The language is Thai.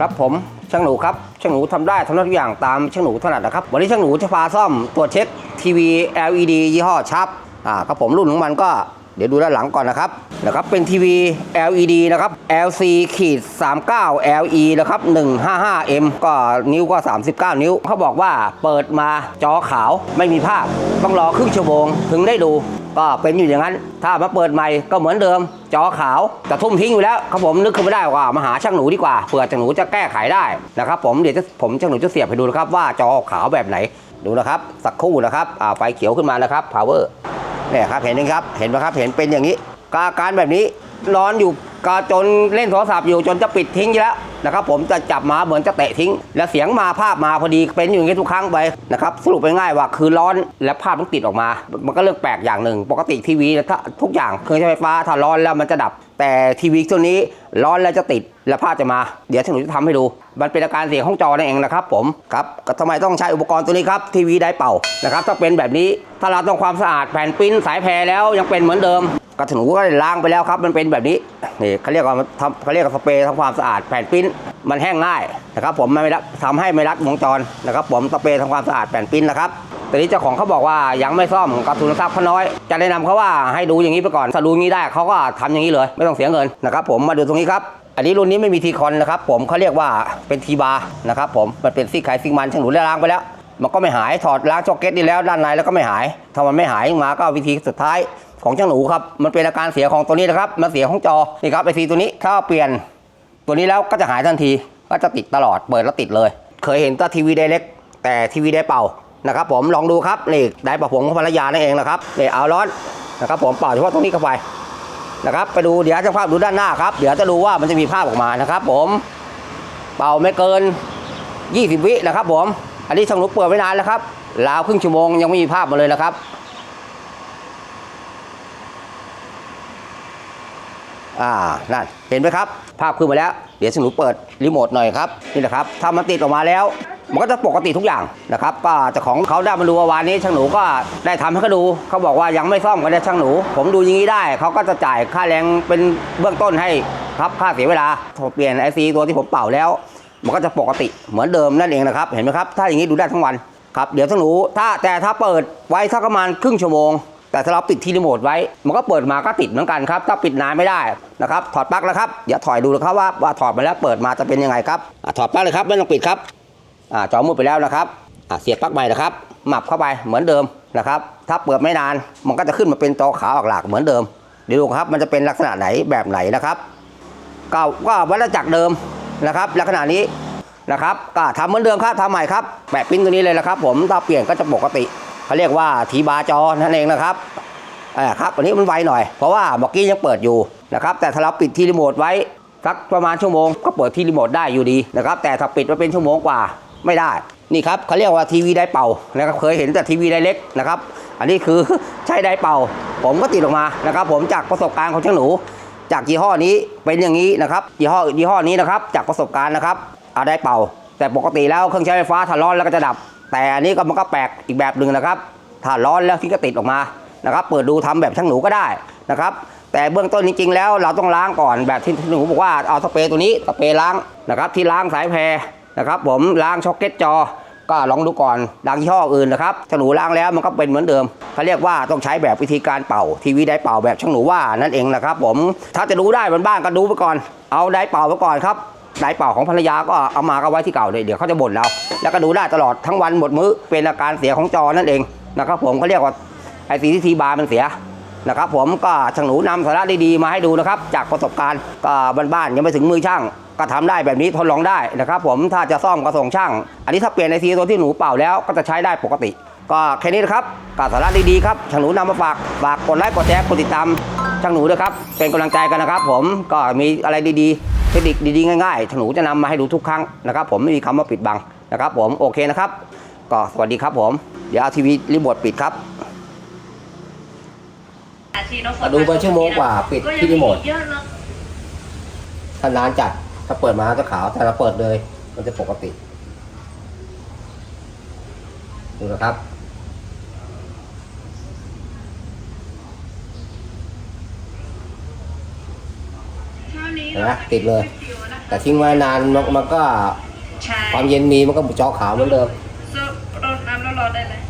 ครับผมช่างหนูครับช่างหนูทำได้ทำได้ทุกอย่างตามช่างหนูถนัดนะครับ วันนี้ช่างหนูจะพาซ่อมตรวจเช็คทีวี LED ยี่ห้อชับอ่าครับผมรุ่นของมันก็ ดี๋ยวดูด้านหลังก่อนนะครับนะครับ เป็นทีวี LED นะครับ LC ขีด39 LE นะครับ 155M ก็นิ้วก็ 39 นิ้ว เขาบอกว่าเปิดมาจอขาวไม่มีภาพ ต้องรอครึ่งชั่วโมงถึงได้ดู ก็เป็นอยู่อย่างนั้น ถ้ามาเปิดใหม่ก็เหมือนเดิม จอขาวแต่ทุ่มทิ้งอยู่แล้วครับผมนึกขึ้นไม่ได้ว่ามาหาช่างหนูดีกว่าเผื่อช่างหนูจะแก้ไขได้นะครับผมเดี๋ยวจะผมช่างหนูจะเสียบให้ดูนะครับว่าจอขาวแบบไหนดูนะครับ สักครู่นะครับอ่าไฟเขียวขึ้นมานะครับ power เนี่ยครับเห็นไหมครับเห็นไหมครับเห็นเป็นอย่างนี้กาการแบบนี้ร้อนอยู่กาจนเล่นโทรศัพท์อยู่จนจะปิดทิ้งอยู่แล้วนะครับผมจะจับมาเหมือนจะเตะทิ้ง แล้วเสียงมาภาพมาพอดีเป็นอยู่อย่างนี้ทุกครั้งไปนะครับสรุปไปง่ายๆว่าคือร้อนและภาพต้องติดออกมา มันก็เรื่องแปลกอย่างหนึ่ง ปกติทีวีถ้าทุกอย่างเครื่องใช้ไฟฟ้าถ้าร้อนแล้วมันจะดับ แต่ทีวีตัวนี้ร้อนแล้วจะติดและภาพจะมา เดี๋ยวฉันหนูจะทำให้ดู มันเป็นอาการเสียงของจอนั่นเองนะครับผมครับทำไมต้องใช้อุปกรณ์ตัวนี้ครับทีวีไดร์เป่านะครับถ้าเป็นแบบนี้ถ้าเราต้องความสะอาดแผ่นปิ้นสายแพรแล้วยังเป็นเหมือนเดิมก็ถนูก็ล้างไปแล้วครับ มันเป็นแบบนี้นี่เขาเรียกว่าทำเขาเรียกว่าสเปรย์ทำความสะอาดแผ่นปิ้นมันแห้งง่ายนะครับผมไม่รัดทำให้ไม่รัดวงจรนะครับผมสเปรย์ทำความสะอาดแผ่นปิ้นนะครับ แต่นี้เจ้าของเขาบอกว่ายังไม่ซ่อมกับทุนทรัพย์เขาน้อย จะแนะนำเขาว่าให้ดูอย่างนี้ไปก่อนถ้าดูอย่างนี้ได้เขาก็ทำอย่างนี้เลย ไม่ต้องเสียเงินนะครับผมมาดูตรงนี้ครับอันนี้รุ่นนี้ไม่มีทีคอนนะครับผมเขาเรียกว่าเป็นทีบาร์นะครับผมมันเป็นซี่ไขซิงมันช่างหนูได้ล้างไปแล้วมันก็ไม่หายถอดล้างช็อกเก็ตนี่แล้วด้านในแล้วก็ไม่หาย ถ้ามันไม่หายมาก็วิธีสุดท้ายของช่างหนูครับมันเป็นอาการเสียของตัวนี้นะครับมันเสียของจอนี่ครับไอซีตัวนี้ถ้าเปลี่ยนตัวนี้แล้วก็จะหายทันทีก็จะติดตลอดเปิดแล้วติดเลย เคยเห็นตัวทีวีไดเล็กแต่ทีวีไดเป่า นะครับผมลองดูครับนี่ได้ประผงของภรรยานั่นเองนะครับนี่เอาร้อนนะครับผมเป่าเฉพาะตรงนี้เข้าไปนะครับไปดูเดี๋ยวจะภาพดูด้านหน้าครับเดี๋ยวจะดูว่ามันจะมีภาพออกมานะครับผมเป่าไม่เกิน 20 วินะครับผมอันนี้ช่างหนูเปิดไว้นานแล้วครับราวครึ่งชั่วโมงยังไม่มีภาพมาเลยนะครับอ่านั่นเห็นไหมครับ ภาพขึ้นมาแล้ว เดี๋ยวช่างหนูเปิดรีโมทหน่อยครับนี่นะครับถ้ามันติดออกมาแล้ว มันก็จะปกติทุกอย่างนะครับก็เจ้าของเขาได้มาดูวานนี้ช่างหนูก็ได้ทำให้เขาดูเขาบอกว่ายังไม่ซ่อมก็ได้ช่างหนู ผมดูอย่างนี้ได้เขาก็จะจ่ายค่าแรงเป็นเบื้องต้นให้ครับค่าเสียเวลาผมเปลี่ยนไอซีตัวที่ผมเป่าแล้ว มันก็จะปกติเหมือนเดิมนั่นเองนะครับเห็นไหมครับถ้าอย่างนี้ดูได้ทั้งวันครับเดี๋ยวช่างหนูถ้าแต่ถ้าเปิดไว้สักประมาณครึ่งชั่วโมงแต่ถ้าเราปิดที่รีโมทไว้ มันก็เปิดมาก็ติดเหมือนกันครับ ถ้าปิดนานไม่ได้นะครับ ถอดปลั๊กแล้วครับ เดี๋ยวถอยดูนะครับว่าว่าถอดมาแล้วเปิดมาจะเป็นยังไงครับ ถอดปลั๊กเลยครับ ไม่ต้องปิดครับ จอมืดไปแล้วนะครับเสียบปลั๊กใหม่นะครับหมับเข้าไปเหมือนเดิมนะครับ ถ้าเปิดไม่นานมันก็จะขึ้นมาเป็นจอขาวหลากๆเหมือนเดิมเดี๋ยวดูครับมันจะเป็นลักษณะไหนแบบไหนนะครับ ก็ก็วัฏจักรเดิมนะครับ ลักษณะนี้นะครับก็ทำเหมือนเดิมครับทำใหม่ครับแปะปิ้นตัวนี้เลยนะครับ ผมถ้าเปลี่ยนก็จะปกติเขาเรียกว่าทีบาร์จอนั่นเองนะครับอ่าครับอันนี้มันไวหน่อยเพราะว่าเมื่อกี้ยังเปิดอยู่นะครับ แต่ถ้าเราปิดที่รีโมทไว้สักประมาณชั่วโมงก็เปิดที่รีโมทได้อยู่ดีนะครับ แต่ถ้าปิดไว้เป็นชั่วโมงกว่า ไม่ได้ นี่ครับเขาเรียกว่าทีวีได้เป่านะครับเคยเห็นแต่ทีวีได้เล็กนะครับ อันนี้คือใช้ได้เป่า ผมก็ติดออกมานะครับ ผมจากประสบการณ์ของช่างหนู จากยี่ห้อนี้เป็นอย่างนี้นะครับยี่ห้อยี่ห้อนี้นะครับ จากประสบการณ์นะครับเอาได้เป่า แต่ปกติแล้วเครื่องใช้ไฟฟ้าถ้าร้อนแล้วก็จะดับ แต่อันนี้ก็มันก็แปลกอีกแบบหนึ่งนะครับถ้าร้อนแล้วที่ก็ติดออกมานะครับ เปิดดูทำแบบช่างหนูก็ได้นะครับแต่เบื้องต้นจริงๆแล้วเราต้องล้างก่อนแบบที่หนูบอกว่าเอาสเปรย์ตัวนี้สเปรย์ล้างนะครับที่ล้างสายแพร นะครับผมล้างช็อกเก็ตจอ ก็ลองดูก่อนล้างยี่ห้ออื่นนะครับถ้าหนูล้างแล้วมันก็เป็นเหมือนเดิมเขาเรียกว่าต้องใช้แบบวิธีการเป่า ทีวีได้เป่าแบบช่างหนูว่านั่นเองนะครับผมถ้าจะดูได้บนบ้านก็ดูไปก่อน เอาได้เป่าไปก่อนครับได้เป่าของภรรยาก็เอามาก็ไว้ที่เก่าเลยเดี๋ยวเขาจะบ่นเรา แล้วก็ดูได้ตลอดทั้งวันหมดมื้อเป็นอาการเสียของจอนั่นเองนะครับผมเขาเรียกว่าไอซีทีบาร์มันเสียนะครับผมก็ช่างหนูนำสาระดีๆมาให้ดูนะครับ จากประสบการณ์ก็บ้านๆยังไม่ถึงมือช่าง ก็ทำได้แบบนี้ทดลองได้นะครับผมถ้าจะซ่อมก็ส่งช่าง อันนี้ถ้าเปลี่ยนในซีตัวที่หนูเป่าแล้วก็จะใช้ได้ปกติ ก็แค่นี้นะครับก็สาระดีๆครับช่างหนูนำมาฝากฝากกดไลค์กดแชร์กดติดตามช่างหนูด้วยครับเป็นกำลังใจกันนะครับ ผมก็มีอะไรดีๆเทคนิคดีๆง่ายๆช่างหนูจะนำมาให้ดูทุกครั้งนะครับ ผมไม่มีคำว่าปิดบังนะครับผมโอเคนะครับ ก็สวัสดีครับผม เดี๋ยวเอาทีวีรีโมทปิดครับดูไปชั่วโมงกว่าปิดที่รีโมทเยอะเลยถ้านานจัด ถ้าเปิดมาจะขาวแต่เราเปิดเลย มันจะปกติดูนะครับเช้านี้เห็นไหมติดเลยก๋วตี๋วนะคะแต่ทิ้งไว้นานมันมันก็ใช่ความเย็นมีมันก็จอขาวเหมือนเดิมซุปรดน้ำแล้วรอได้เลย